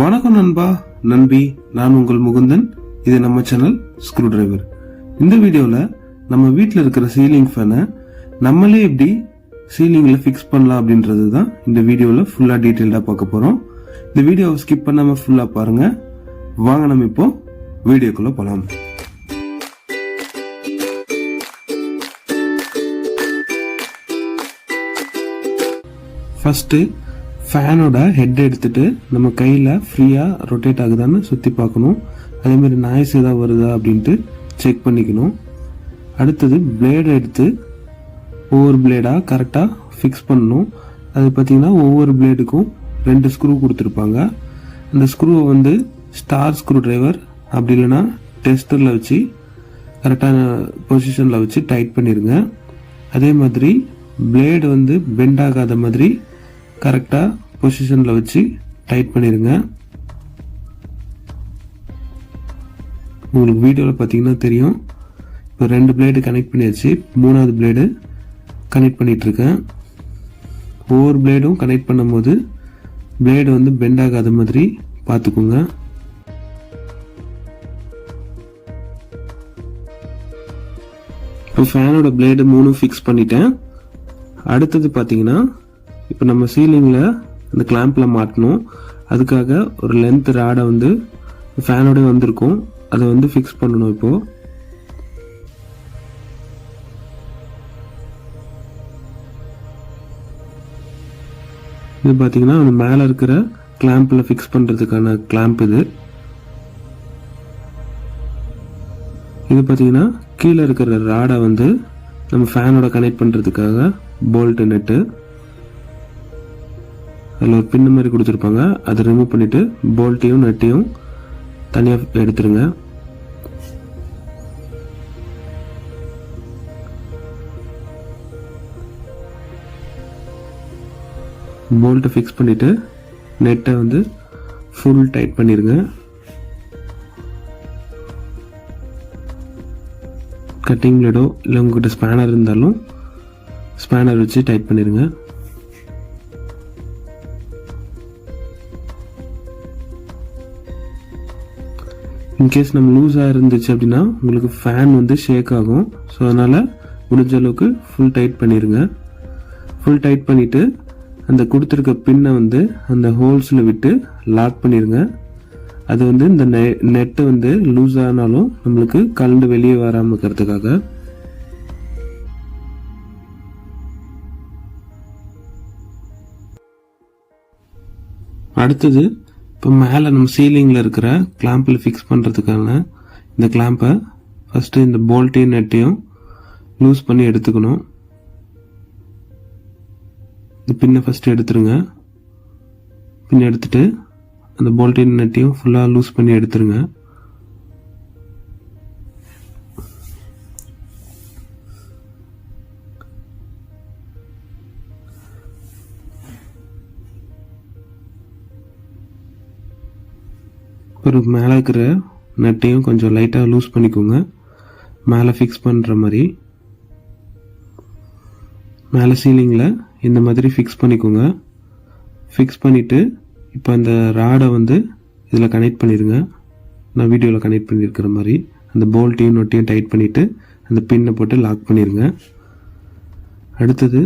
வணக்கம் நண்பா. நண்பி நான் உங்கள் முகுந்தன். இது நம்ம சேனல் ஸ்க்ரூ டிரைவர் இந்த வீடியோவில் நம்ம வீட்டில் இருக்கிற சீலிங் ஃபேனை நம்மளே எப்படி சீலிங்கில் ஃபிக்ஸ் பண்ணலாம் அப்படின்றது தான் இந்த வீடியோவில் ஃபுல்லாக டீட்டெயில்டாக பார்க்க போகிறோம் இந்த வீடியோவை ஸ்கிப் பண்ணாமல் ஃபுல்லாக பாருங்கள் வாங்க நம்ம இப்போ வீடியோக்குள்ளே போகலாம் ஃபஸ்ட்டு ஃபேனோட ஹெட் எடுத்துட்டு நம்ம கையில் ஃப்ரீயாக ரொட்டேட் ஆகுதான்னு சுற்றி பார்க்கணும். அதேமாதிரி நாய்ஸ் ஏதாவது வருதா அப்படின்ட்டு செக் பண்ணிக்கணும். அடுத்தது பிளேடை எடுத்து ஒவ்வொரு பிளேடாக கரெக்டாக ஃபிக்ஸ் பண்ணணும். அது பார்த்தீங்கன்னா ஒவ்வொரு பிளேடுக்கும் ரெண்டு ஸ்க்ரூ கொடுத்துருப்பாங்க. அந்த ஸ்க்ரூவை வந்து ஸ்டார் ஸ்க்ரூ டிரைவர் அப்படி இல்லைன்னா டெஸ்டரில் வச்சு கரெக்டான பொசிஷனில் வச்சு டைட் பண்ணிடுங்க அதே மாதிரி பிளேடு வந்து பெண்ட் ஆகாத மாதிரி கரெக்டாக பொசிஷனில் வச்சு டைட் பண்ணிடுங்க உங்களுக்கு வீடியோவில் பார்த்தீங்கன்னா தெரியும். இப்போ ரெண்டு பிளேடு கனெக்ட் பண்ணியாச்சு. மூணாவது பிளேடு கனெக்ட் பண்ணிகிட்ருக்கேன் ஒவ்வொரு பிளேடும் கனெக்ட் பண்ணும்போது பிளேடு வந்து பெண்ட் ஆகாத மாதிரி பார்த்துக்கோங்க இப்போ ஃபேனோட பிளேடு மூணும் ஃபிக்ஸ் பண்ணிட்டேன். அடுத்தது பார்த்தீங்கன்னா இப்போ நம்ம சீலிங்கில் அந்த கிளாம்பில் மாட்டணும். அதுக்காக ஒரு லென்த் ராடை வந்து ஃபேனோடய வந்திருக்கும். அதை வந்து ஃபிக்ஸ் பண்ணணும் இப்போது இது பார்த்தீங்கன்னா அந்த மேலே இருக்கிற கிளாம்பில் ஃபிக்ஸ் பண்ணுறதுக்கான கிளாம்ப் இது. இது பார்த்தீங்கன்னா கீழே இருக்கிற ராடை வந்து நம்ம ஃபேனோட கனெக்ட் பண்ணுறதுக்காக போல்ட்டு நெட்டு அதில் ஒரு பின்னு மாதிரி கொடுத்துருப்பாங்க. அதை ரிமூவ் பண்ணிவிட்டு போல்ட்டையும் நட்டையும் தனியாக எடுத்துருங்க. போல்ட்டை ஃபிக்ஸ் பண்ணிவிட்டு நெட்டை வந்து ஃபுல் டைட் பண்ணிடுங்க கட்டிங் பிளேடோ இல்லை உங்கள்கிட்ட ஸ்பேனர் இருந்தாலும் ஸ்பேனர் வச்சு டைட் பண்ணிடுங்க இன்கேஸ் நம்ம லூஸாக இருந்துச்சு அப்படின்னா உங்களுக்கு ஃபேன் வந்து ஷேக் ஆகும். ஸோ அதனால் முடிஞ்ச அளவுக்கு ஃபுல் டைட் பண்ணிடுங்க ஃபுல் டைட் பண்ணிவிட்டு அந்த கொடுத்துருக்க பின்னை வந்து அந்த ஹோல்ஸில் விட்டு லாக் பண்ணிடுங்க அது வந்து இந்த நெ நெட்டு வந்து லூஸ் ஆனாலும் நம்மளுக்கு கலந்து வெளியே வராமல் இருக்கிறதுக்காக. அடுத்தது இப்போ மேலே நம்ம சீலிங்கில் இருக்கிற கிளாம்பில் ஃபிக்ஸ் பண்ணுறதுக்கான இந்த கிளாம்பை ஃபஸ்ட்டு இந்த போல்ட்டையும் நெட்டையும் லூஸ் பண்ணி எடுத்துக்கணும். இந்த பின்னை ஃபஸ்ட்டு எடுத்துருங்க. பின் எடுத்துட்டு அந்த போல்ட்டையும் நெட்டையும் ஃபுல்லாக லூஸ் பண்ணி எடுத்துருங்க. ஒரு மேலே இருக்கிற நெட்டையும் கொஞ்சம் லைட்டாக லூஸ் பண்ணிக்கோங்க. மேலே ஃபிக்ஸ் பண்ணுற மாதிரி. மேலே சீலிங்கில் இந்த மாதிரி ஃபிக்ஸ் பண்ணிக்கோங்க. ஃபிக்ஸ் பண்ணிவிட்டு இப்போ அந்த ராடை வந்து இதில் கனெக்ட் பண்ணிடுங்க. நான் வீடியோவில் கனெக்ட் பண்ணியிருக்கிற மாதிரி. அந்த போல்ட்டையும் நொட்டையும் டைட் பண்ணிவிட்டு அந்த பின்னை போட்டு லாக் பண்ணிடுங்க அடுத்தது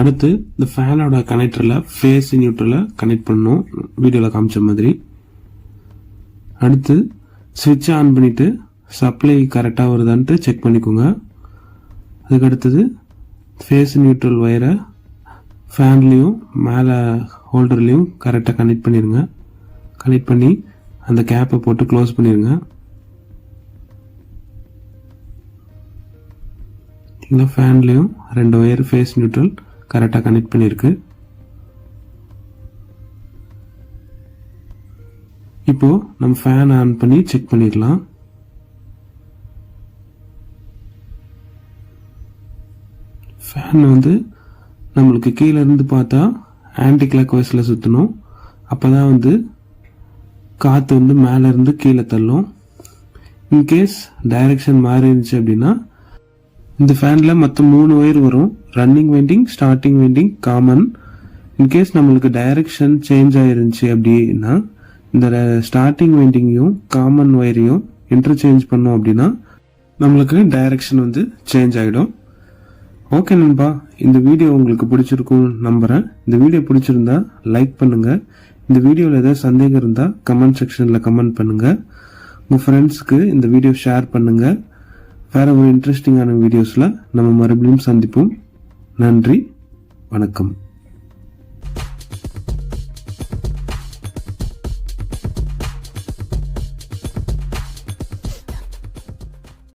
அடுத்து இந்த ஃபேனோட கனெக்டரில் ஃபேஸ் நியூட்ரலை கனெக்ட் பண்ணணும். வீடியோவில் காமிச்ச மாதிரி. அடுத்து சுவிட்ச் ஆன் பண்ணிவிட்டு சப்ளை கரெக்டாக வருதான்ட்டு செக் பண்ணிக்கோங்க. அதுக்கு அடுத்தது ஃபேஸ் நியூட்ரல் ஒயரை ஃபேன்லேயும் மேலே ஹோல்டர்லேயும் கரெக்டாக கனெக்ட் பண்ணிடுங்க கனெக்ட் பண்ணி அந்த கேப்பை போட்டு க்ளோஸ் பண்ணிடுங்க இல்லை ஃபேன்லேயும் ரெண்டு ஒயர் ஃபேஸ் நியூட்ரல் கரெக்டாக கனெக்ட் பண்ணியிருக்கு இப்போது நம்ம ஃபேன் ஆன் பண்ணி செக் பண்ணிடலாம். ஃபேன் வந்து நம்மளுக்கு கீழே இருந்து பார்த்தா ஆன்டி கிளாக் வைஸில் சுற்றணும் அப்போ தான் வந்து காற்று வந்து மேலே இருந்து கீழே தள்ளும். இன்கேஸ் டைரக்ஷன் மாறி இருந்துச்சு அப்படின்னா இந்த ஃபேனில் மற்ற மூணு ஒயர் வரும். Running winding starting winding common in case நம்மளுக்கு டைரக்ஷன் சேஞ்ச் ஆயிருந்துச்சு அப்படின்னா இந்த ஸ்டார்டிங் வைண்டிங்கையும் காமன் ஒயரையும் இன்டர்சேஞ்ச் பண்ணோம் அப்படின்னா நம்மளுக்கு டைரக்ஷன் வந்து சேஞ்ச் ஆகிடும் ஓகே நண்பா இந்த வீடியோ உங்களுக்கு பிடிச்சிருக்கும் நம்புகிறேன் இந்த வீடியோ பிடிச்சிருந்தா லைக் பண்ணுங்கள் இந்த வீடியோவில் ஏதாவது சந்தேகம் இருந்தால் கமெண்ட் செக்ஷனில் கமெண்ட் பண்ணுங்கள் உங்கள் ஃப்ரெண்ட்ஸ்க்கு இந்த வீடியோ ஷேர் பண்ணுங்கள் வேறு ஒரு இன்ட்ரெஸ்டிங்கான வீடியோஸில் நம்ம மறுபடியும் சந்திப்போம். நன்றி வணக்கம்.